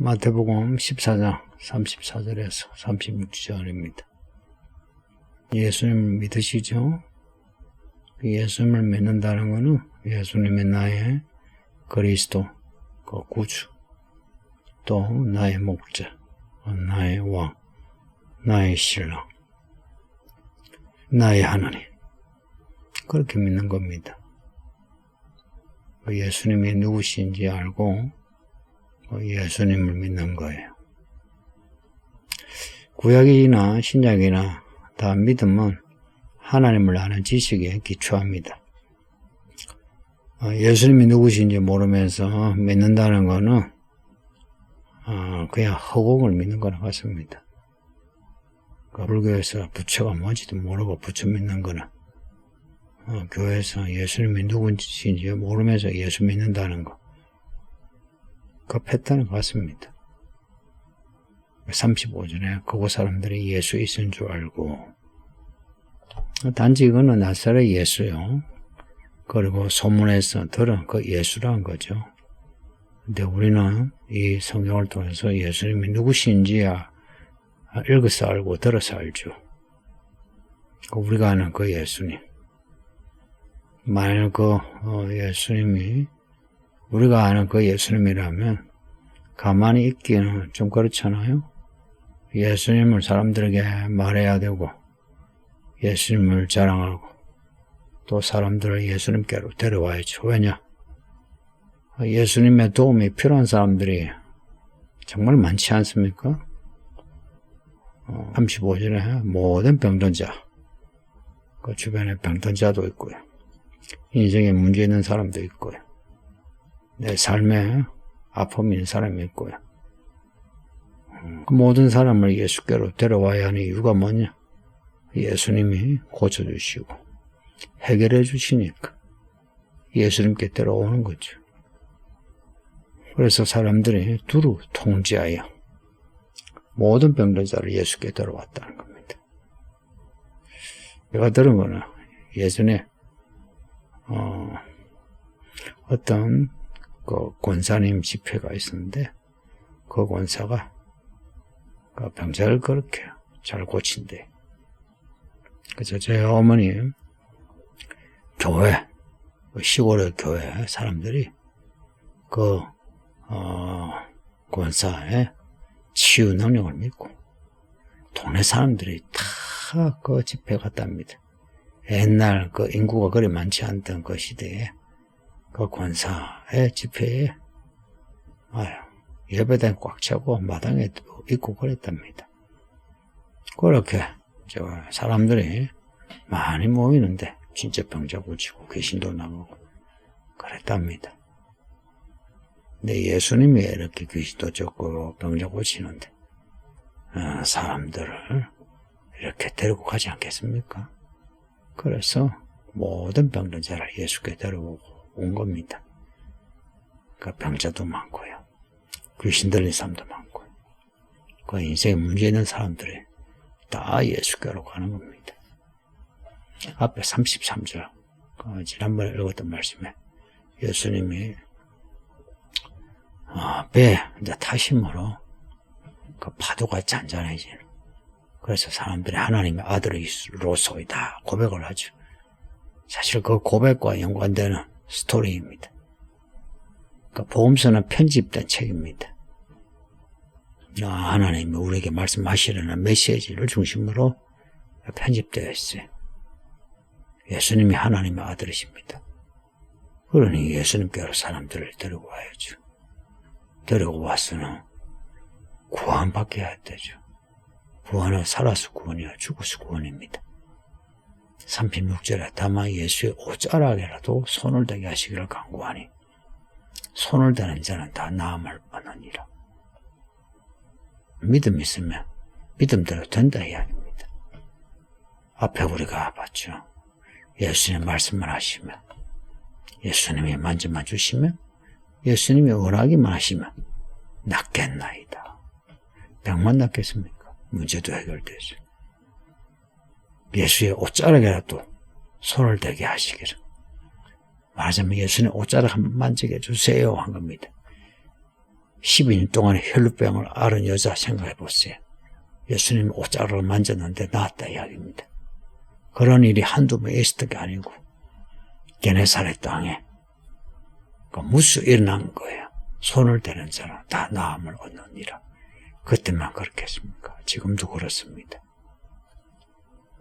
마태복음 14장 34절에서 36절입니다. 예수님을 믿으시죠? 예수님을 믿는다는 것은 예수님의 나의 그리스도, 그 구주, 또 나의 목자, 나의 왕, 나의 신랑, 나의 하나님. 그렇게 믿는 겁니다. 예수님이 누구신지 알고 예수님을 믿는 거예요. 구약이나 신약이나 다 믿음은 하나님을 아는 지식에 기초합니다. 예수님이 누구신지 모르면서 믿는다는 것은 그냥 허공을 믿는 거나 같습니다. 불교에서 부처가 뭔지도 모르고 부처 믿는 거는 교회에서 예수님이 누구신지 모르면서 예수 믿는다는 거. 그 패턴은 같습니다. 35전에 그곳 사람들이 예수 있은 줄 알고 단지 그는 나사렛 예수요. 그리고 소문에서 들은 그 예수라는 거죠. 근데 우리는 이 성경을 통해서 예수님이 누구신지야 읽어서 알고 들어서 알죠. 우리가 아는 그 예수님. 만약 그 어, 예수님이 우리가 아는 그 예수님이라면 가만히 있기는 좀 그렇잖아요. 예수님을 사람들에게 말해야 되고 예수님을 자랑하고 또 사람들을 예수님께로 데려와야죠. 왜냐? 예수님의 도움이 필요한 사람들이 정말 많지 않습니까? 35절에 어, 모든 병든 자, 그 주변에 병든 자도 있고요. 인생에 문제 있는 사람도 있고요. 내 삶에 있는 사람이 있고요. 그 모든 사람을 예수께로 데려와야 하는 이유가 뭐냐? 예수님이 고쳐주시고 해결해 주시니까 예수님께 데려오는 거죠. 그래서 사람들이 두루 통제하여 모든 병들자를 예수께 데려왔다는 겁니다. 내가 들은 거는 예전에 어, 어떤 그 권사님 집회가 있었는데 그 권사가 그 병자를 그렇게 잘 고친대. 그래서 제 어머님 교회 그 시골의 교회 사람들이 그 어, 권사의 치유 능력을 믿고 동네 사람들이 다 그 집회 갔답니다. 옛날 그 인구가 그리 많지 않던 그 시대에 그 권사의 집회에 예배당 꽉 차고 마당에 있고 그랬답니다. 그렇게 저 사람들이 많이 모이는데 진짜 병자 고치고 귀신도 나가고 그랬답니다. 근데 예수님이 이렇게 귀신도 쫓고 병자 고치는데 어, 사람들을 이렇게 데리고 가지 않겠습니까? 그래서 모든 병든 자를 예수께 데려오고 온 겁니다. 그 병자도 많고요. 귀신 들린 사람도 많고, 그 인생에 문제 있는 사람들이 다 예수께로 가는 겁니다. 앞에 33절, 그 지난번에 읽었던 말씀에 예수님이 어, 배 이제 타심으로 그 파도가 잔잔해지는 그래서 사람들이 하나님의 아들이로소이다 고백을 하죠. 사실 그 고백과 연관되는 스토리입니다. 그 보험서는 편집된 책입니다. 하나님이 우리에게 말씀하시려는 메시지를 중심으로 편집되어 있어요. 예수님이 하나님의 아들이십니다. 그러니 예수님께로 사람들을 데리고 와야죠. 데리고 와서는 구원받게 해야 되죠. 구원은 살아서 구원이야 죽어서 구원입니다. 36절에 다만 예수의 옷자락에라도 손을 대게 하시기를 강구하니 손을 대는 자는 다 나음을 얻느니라. 믿음 있으면 믿음대로 된다 이야기입니다. 앞에 우리가 봤죠. 예수님 말씀을 하시면 예수님이 만져만 주시면 예수님이 원하기만 하시면 낫겠나이다. 병만 낫겠습니까? 문제도 해결되죠. 예수의 옷자락이라도 손을 대게 하시기를. 말하자면 예수님 옷자락 한번 만지게 해주세요 한 겁니다. 12년 동안에 혈루병을 앓은 여자 생각해 보세요. 예수님 옷자락을 만졌는데 나았다 이야기입니다. 그런 일이 한두 번 있었던 게 아니고 게네사렛 땅에 그 무수 일어난 거예요. 손을 대는 사람 다 나음을 얻느니라. 그때만 그렇게 했습니까? 지금도 그렇습니다.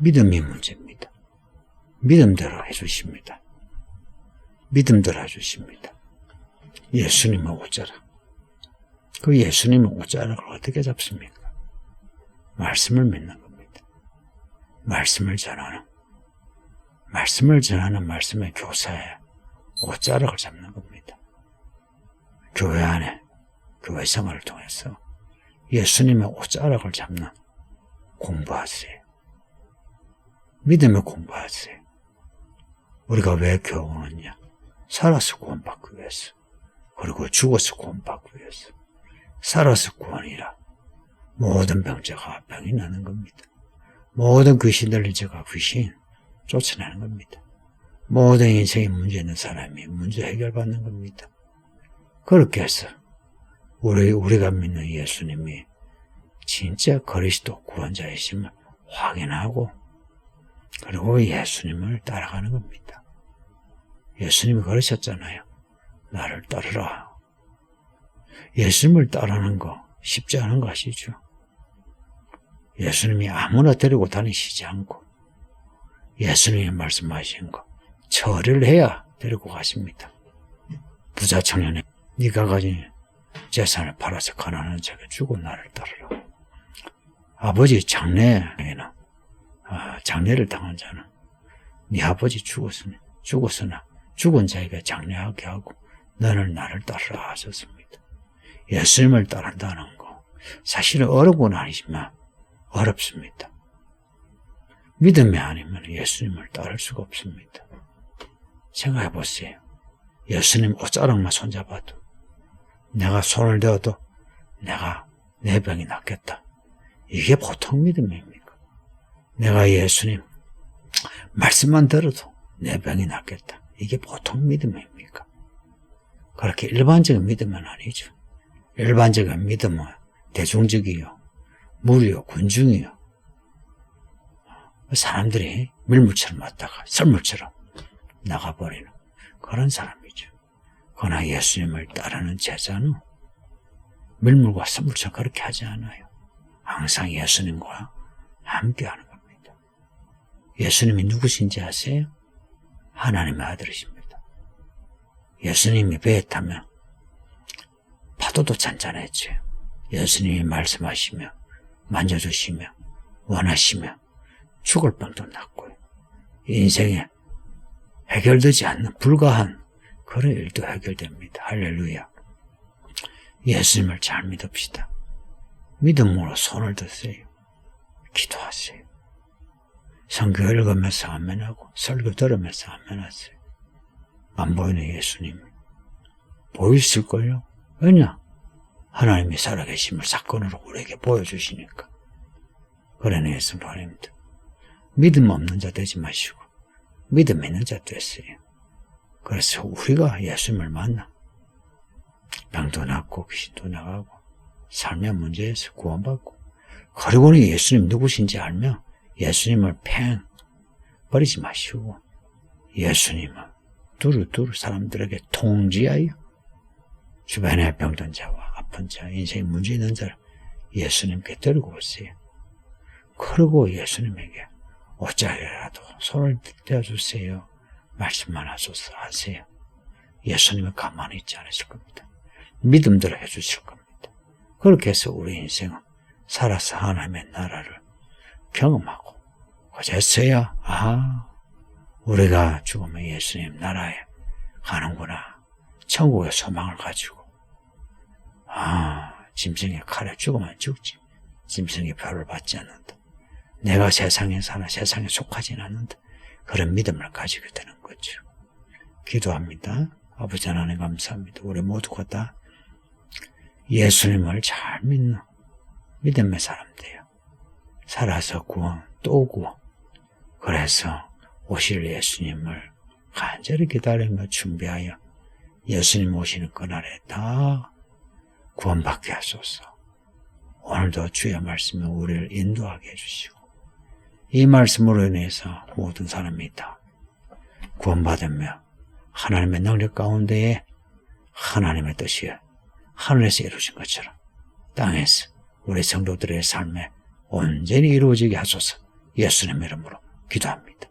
믿음이 문제입니다. 믿음대로 해주십니다. 믿음대로 해주십니다. 예수님의 옷자락. 그 예수님의 옷자락을 어떻게 잡습니까? 말씀을 믿는 겁니다. 말씀을 전하는, 말씀을 전하는 말씀의 교사에 옷자락을 잡는 겁니다. 교회 안에, 교회 생활을 통해서 예수님의 옷자락을 잡는 공부하세요. 믿음을 공부하세요. 우리가 왜 오느냐? 살아서 구원받기 위해서. 그리고 죽어서 구원받기 위해서. 살아서 구원이라. 모든 병자가 병이 나는 겁니다. 모든 귀신들을 제가 귀신 쫓아내는 겁니다. 모든 인생에 문제 있는 사람이 문제 해결받는 겁니다. 그렇게 해서 우리, 우리가 믿는 예수님이 진짜 그리스도 구원자이심을 확인하고 그리고 예수님을 따라가는 겁니다. 예수님이 그러셨잖아요. 나를 따르라. 예수님을 따르는 거 쉽지 않은 거 아시죠? 예수님이 아무나 데리고 다니시지 않고 예수님이 말씀하신 거 처리를 해야 데리고 가십니다. 부자 청년이 네가 가진 재산을 팔아서 가난한 자에게 주고 나를 따르라. 아버지 아, 장례를 당한 자는 네 아버지 죽었으니 죽었으나 죽은 자에게 장례하게 하고 너는 나를 따르라 하셨습니다. 예수님을 따른다는 거 사실은 어려운 건 아니지만 어렵습니다. 믿음이 아니면 예수님을 따를 수가 없습니다. 생각해 보세요. 예수님 옷자락만 손잡아도 내가 손을 대어도 내가 내 병이 낫겠다. 이게 보통 믿음입니까? 내가 예수님 말씀만 들어도 내 병이 낫겠다. 이게 보통 믿음입니까? 그렇게 일반적인 믿음은 아니죠. 일반적인 믿음은 대중적이요. 무리요, 군중이요. 사람들이 밀물처럼 왔다가 썰물처럼 나가버리는 그런 사람이죠. 그러나 예수님을 따르는 제자는 밀물과 썰물처럼 그렇게 하지 않아요. 항상 예수님과 함께 하는 겁니다. 예수님이 누구신지 아세요? 하나님의 아들이십니다. 예수님이 배에 타면 파도도 잔잔했지. 예수님이 말씀하시며 만져주시며 원하시며 죽을 병도 낫고요. 인생에 해결되지 않는 불가한 그런 일도 해결됩니다. 할렐루야. 예수님을 잘 믿읍시다. 믿음으로 손을 드세요. 기도하세요. 성경 읽으면서 아멘하고 설교 들으면서 아멘하세요. 안 보이는 예수님 보이실걸요? 왜냐? 하나님이 살아계심을 사건으로 우리에게 보여주시니까. 그러는 예수 바랍니다. 믿음 없는 자 되지 마시고 믿음 있는 자 됐어요. 그래서 우리가 예수님을 만나 병도 낫고 귀신도 나가고 삶의 문제에서 구원받고 그리고는 예수님 누구신지 알며 예수님을 팽 버리지 마시고 예수님을 두루두루 사람들에게 통지하여 주변에 병든 자와 아픈 자, 인생에 문제 있는 자를 예수님께 데리고 오세요. 그리고 예수님에게 옷자리라도 손을 떼어주세요. 말씀만 하소서 하세요. 예수님은 가만히 있지 않으실 겁니다. 믿음대로 해주실 겁니다. 그렇게 해서 우리 인생은 살아서 하나님의 나라를 경험하고 그제서야 아 우리가 죽으면 예수님 나라에 가는구나. 천국의 소망을 가지고. 아 짐승의 칼에 죽으면 죽지. 짐승의 표를 받지 않는다. 내가 세상에 사나 세상에 속하지 않는다. 그런 믿음을 가지게 되는 거죠. 기도합니다. 아버지 하나님 감사합니다. 우리 모두가 다 예수님을 잘 믿는 믿음의 사람들이요 살아서 구원, 또 구원. 그래서 오실 예수님을 간절히 기다리며 준비하여 예수님 오시는 그날에 다 구원받게 하소서. 오늘도 주의 말씀이 우리를 인도하게 해주시고 이 말씀으로 인해서 모든 사람이 다 구원받으며 하나님의 능력 가운데에 하나님의 뜻이 하늘에서 이루어진 것처럼 땅에서 우리 성도들의 삶에 온전히 이루어지게 하소서 예수님 이름으로 기도합니다.